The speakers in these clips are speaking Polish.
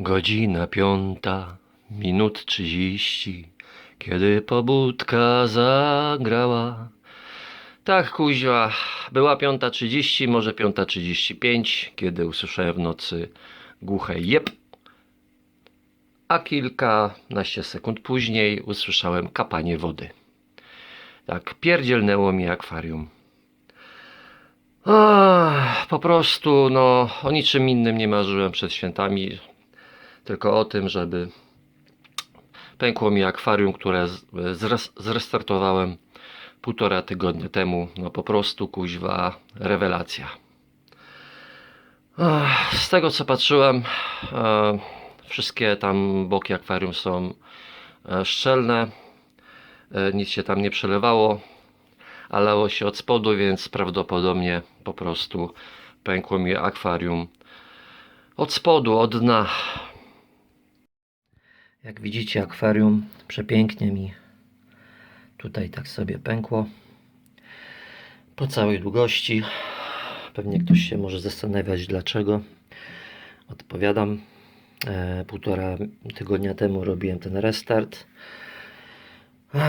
Godzina piąta, minut trzydzieści, kiedy pobudka zagrała. Tak, kuźwa, była piąta trzydzieści, może piąta trzydzieści pięć, kiedy usłyszałem w nocy głuche jep. A kilkanaście sekund później usłyszałem kapanie wody. Tak, pierdzielnęło mi akwarium. Ach, po prostu, no, o niczym innym nie marzyłem przed świętami, tylko o tym, żeby pękło mi akwarium, które zrestartowałem półtora tygodnia temu. No po prostu, kuźwa, rewelacja. Z tego co patrzyłem, e, wszystkie tam boki akwarium są e, szczelne, e, nic się tam nie przelewało, a się od spodu, więc prawdopodobnie po prostu pękło mi akwarium od spodu, od dna. Jak widzicie, akwarium przepięknie mi tutaj tak sobie pękło po całej długości. Pewnie ktoś się może zastanawiać dlaczego. Odpowiadam. E, półtora tygodnia temu robiłem ten restart.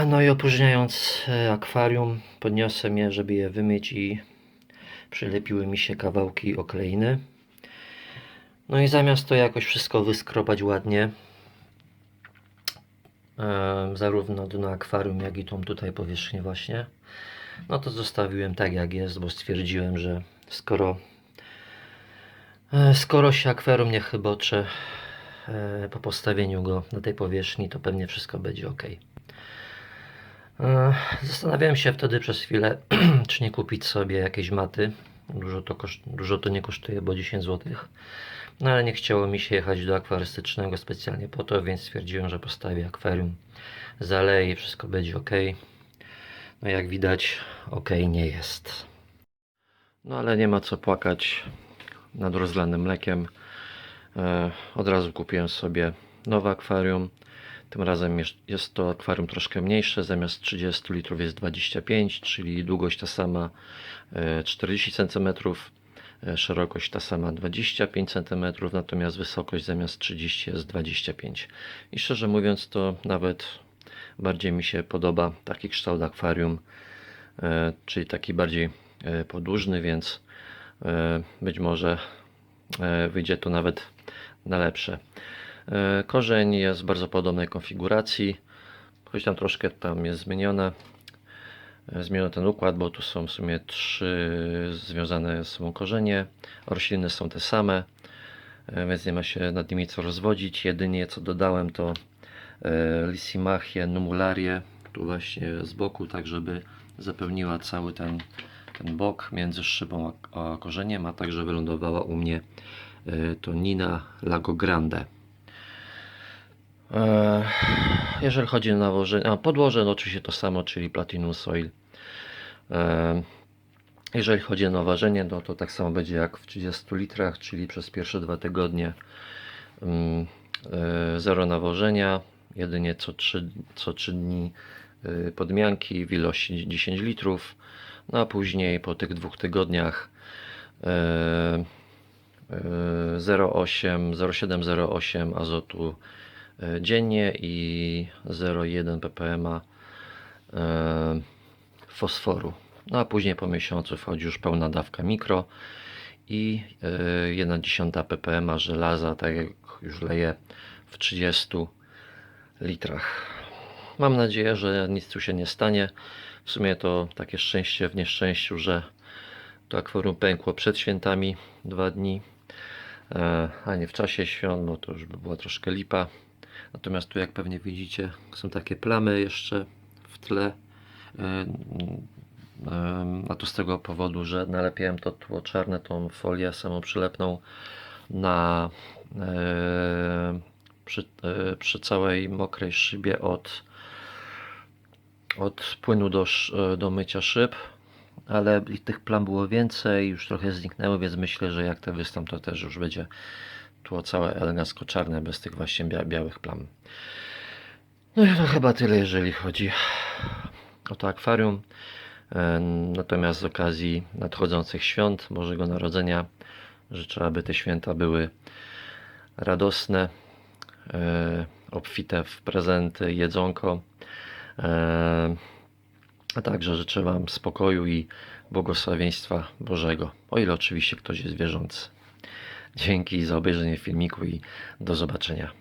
No i opróżniając e, akwarium, podniosłem je, żeby je wymyć i przylepiły mi się kawałki okleiny. No i zamiast to jakoś wszystko wyskrobać ładnie, zarówno dno akwarium, jak i tą tutaj powierzchnię właśnie, no to zostawiłem tak jak jest, bo stwierdziłem, że skoro e, skoro się akwarium nie chybocze e, po postawieniu go na tej powierzchni, to pewnie wszystko będzie ok. E, Zastanawiałem się wtedy przez chwilę, czy nie kupić sobie jakiejś maty. Dużo to, koszt, dużo to nie kosztuje, bo 10 zł. No ale nie chciało mi się jechać do akwarystycznego specjalnie po to, więc stwierdziłem, że postawię akwarium, zaleję i wszystko będzie ok. No jak widać, ok nie jest. No ale nie ma co płakać nad rozlanym mlekiem. E, Od razu kupiłem sobie nowe akwarium. Tym razem jest- to akwarium troszkę mniejsze, zamiast 30 litrów jest 25, czyli długość ta sama e, 40 cm, e, szerokość ta sama 25 cm, natomiast wysokość zamiast 30 jest 25. I szczerze mówiąc, to nawet bardziej mi się podoba taki kształt akwarium, e, czyli taki bardziej e, podłużny, więc e, być może e, wyjdzie to nawet na lepsze. E, Korzeń jest w bardzo podobnej konfiguracji, choć tam troszkę tam jest zmienione. E, Zmieniono ten układ, bo tu są w sumie trzy związane ze sobą korzenie. Rośliny są te same, e, więc nie ma się nad nimi co rozwodzić. Jedynie co dodałem to e, Lysimachie numularie, tu właśnie z boku, tak żeby zapełniła cały ten, ten bok między szybą a, korzeniem, a także wylądowała u mnie e, to Nina Lago Grande. E, Jeżeli chodzi o nawożenie, a podłoże, no oczywiście to samo, czyli Platinum Soil. E, Jeżeli chodzi o nawożenie, no to tak samo będzie jak w 30 litrach, czyli przez pierwsze dwa tygodnie mm, e, zero nawożenia, jedynie co 3, co 3 dni podmianki w ilości 10 litrów, no a później po tych dwóch tygodniach e, e, 0,8, 0,7-0,8 azotu dziennie i 0,1 ppm e, fosforu. No a później po miesiącu wchodzi już pełna dawka mikro i e, 1 dziesiąta ppm żelaza, tak jak już leję w 30 litrach. Mam nadzieję, że nic tu się nie stanie. W sumie to takie szczęście w nieszczęściu, że to akwarium pękło przed świętami dwa dni, e, a nie w czasie świąt, bo to już by była troszkę lipa. Natomiast tu, jak pewnie widzicie, są takie plamy jeszcze w tle. A to z tego powodu, że nalepiałem to tło czarne, tą folię samoprzylepną na e, przy, e, przy całej mokrej szybie od, od płynu do, e, do mycia szyb, ale tych plam było więcej, już trochę zniknęły, więc myślę, że jak te wystąp, to też już będzie tło całe elegancko czarne, bez tych właśnie bia białych plam. No i to chyba tyle, jeżeli chodzi o to akwarium. E, Natomiast z okazji nadchodzących świąt Bożego Narodzenia życzę, aby te święta były radosne, e, obfite w prezenty, jedzonko. E, a także życzę Wam spokoju i błogosławieństwa Bożego, o ile oczywiście ktoś jest wierzący. Dzięki za obejrzenie filmiku i do zobaczenia.